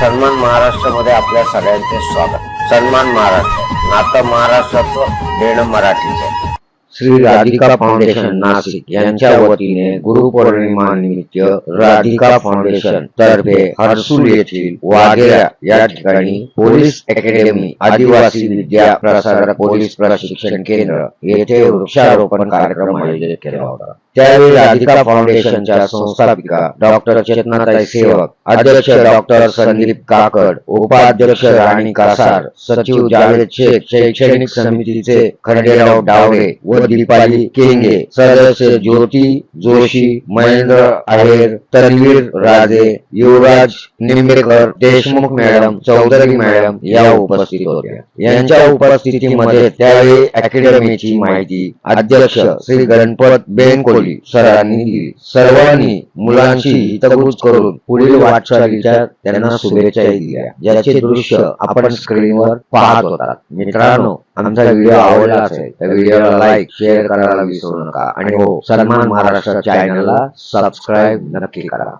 सन्मान महाराष्ट्रामध्ये आपल्या सगळ्यांचे स्वागत. सन्मान महाराष्ट्र नातं महाराष्ट्राचं देणं मराठीचं श्री राधिका फाउंडेशन नाशिक यांच्या वतीने गुरुपौर्णिमा निमित्त राधिका फाउंडेशन तर्फे हर्सुल येथील वाघेरा या ठिकाणी पोलीस अकॅडमी आदिवासी विद्या प्रसारक पोलीस प्रशिक्षण केंद्र येथे वृक्षारोपण कार्यक्रम आयोजित केला होता. त्यावेळी राधिका फाउंडेशनच्या संस्थापिका डॉक्टर चेतनाताई सेवक अध्यक्ष डॉक्टर संदीप काकड उपाध्यक्ष राणी कासार सचिव जावेद शेख शैक्षणिक समितीचे खंडेराव व दीपाली केंगे सदस्य ज्योती जोशी महेंद्र आहेर तन्वीर राजे युवराज निंबेकर देशमुख मॅडम चौधरी मॅडम या उपस्थित होत्या. यांच्या उपस्थितीमध्ये त्यावेळी अकॅडमीची माहिती अध्यक्ष श्री गणपत बेनकोली सरांनी दिली सर्वांनी मुलांची हितगुज करून पुढील वाटचालीच्या त्यांना शुभेच्छाही दिल्या. ज्याचे दृश्य आपण स्क्रीनवर पाहत होता मित्रांनो आमचा व्हिडिओ आवडला असेल तर व्हिडिओला लाईक शेअर करायला विसरू नका. आणि हो सन्मान महाराष्ट्र चॅनलला सबस्क्राईब नक्की करा.